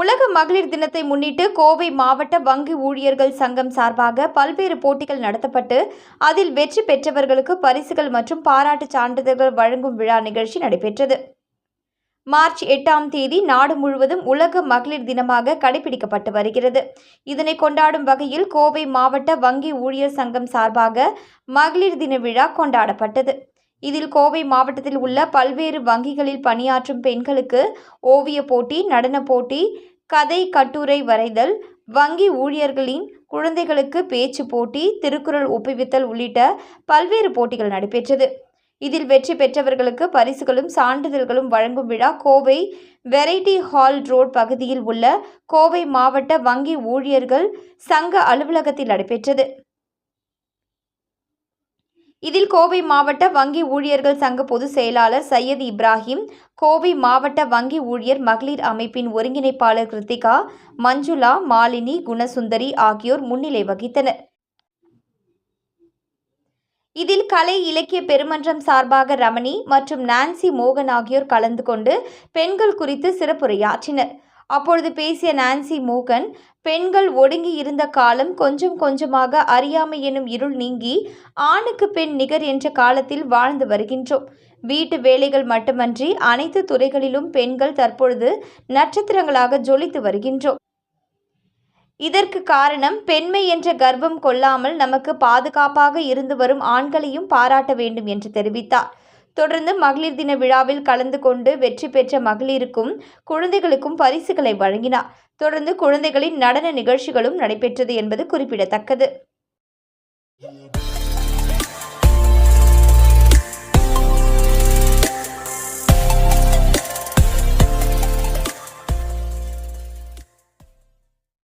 உலக மகளிர் தினத்தை முன்னிட்டு கோவை மாவட்ட வங்கி ஊழியர்கள் சங்கம் சார்பாக பல்வேறு போட்டிகள் நடத்தப்பட்டு அதில் வெற்றி பெற்றவர்களுக்கு பரிசுகள் மற்றும் பாராட்டுச் சான்றிதழ்கள் வழங்கும் விழா நிகழ்ச்சி நடைபெற்றது. மார்ச் எட்டாம் தேதி நாடு முழுவதும் உலக மகளிர் தினமாக கடைபிடிக்கப்பட்டு வருகிறது. இதனை கொண்டாடும் வகையில் கோவை மாவட்ட வங்கி ஊழியர் சங்கம் சார்பாக மகளிர் தின விழா கொண்டாடப்பட்டது. இதில் கோவை மாவட்டத்தில் உள்ள பல்வேறு வங்கிகளில் பணியாற்றும் பெண்களுக்கு ஓவிய போட்டி நடனப் போட்டி கதை கட்டுரை வரைதல் வங்கி ஊழியர்களின் குழந்தைகளுக்கு பேச்சு போட்டி திருக்குறள் ஒப்புவித்தல் உள்ளிட்ட பல்வேறு போட்டிகள் நடைபெற்றது. இதில் வெற்றி பெற்றவர்களுக்கு பரிசுகளும் சான்றிதழ்களும் வழங்கும் விழா கோவை வெரைட்டி ஹால் ரோட் பகுதியில் உள்ள கோவை மாவட்ட வங்கி ஊழியர்கள் சங்க அலுவலகத்தில் நடைபெற்றது. இதில் கோவை மாவட்ட வங்கி ஊழியர்கள் சங்க பொதுச் செயலாளர் சையது இப்ராஹிம் கோவை மாவட்ட வங்கி ஊழியர் மகளிர் அமைப்பின் ஒருங்கிணைப்பாளர் கிருத்திகா மஞ்சுளா மாலினி குணசுந்தரி ஆகியோர் முன்னிலை வகித்தனர். இதில் கலை இலக்கிய பெருமன்றம் சார்பாக ரமணி மற்றும் நான்சி மோகன் ஆகியோர் கலந்து கொண்டு பெண்கள் குறித்து சிறப்புரையாற்றினர். அப்பொழுது பேசிய நான்சி மோகன் பெண்கள் ஒடுங்கி இருந்த காலம் கொஞ்சம் கொஞ்சமாக அறியாமை எனும் இருள் நீங்கி ஆணுக்கு பெண் நிகர் என்ற காலத்தில் வாழ்ந்து வருகின்றோம். வீட்டு வேலைகள் மட்டுமன்றி அனைத்து துறைகளிலும் பெண்கள் தற்பொழுது நட்சத்திரங்களாக ஜொலித்து வருகின்றோம். இதற்கு காரணம் பெண்மை என்ற கர்வம் கொள்ளாமல் நமக்கு பாதுகாப்பாக இருந்து வரும் ஆண்களையும் பாராட்ட வேண்டும் என்று தெரிவித்தார். தொடர்ந்து மகளிர் தின விழாவில் கலந்து கொண்டு வெற்றி பெற்ற மகளிருக்கும் குழந்தைகளுக்கும் பரிசுகளை வழங்கினார். தொடர்ந்து குழந்தைகளின் நடன நிகழ்ச்சிகளும் நடைபெற்றது என்பது குறிப்பிடத்தக்கது.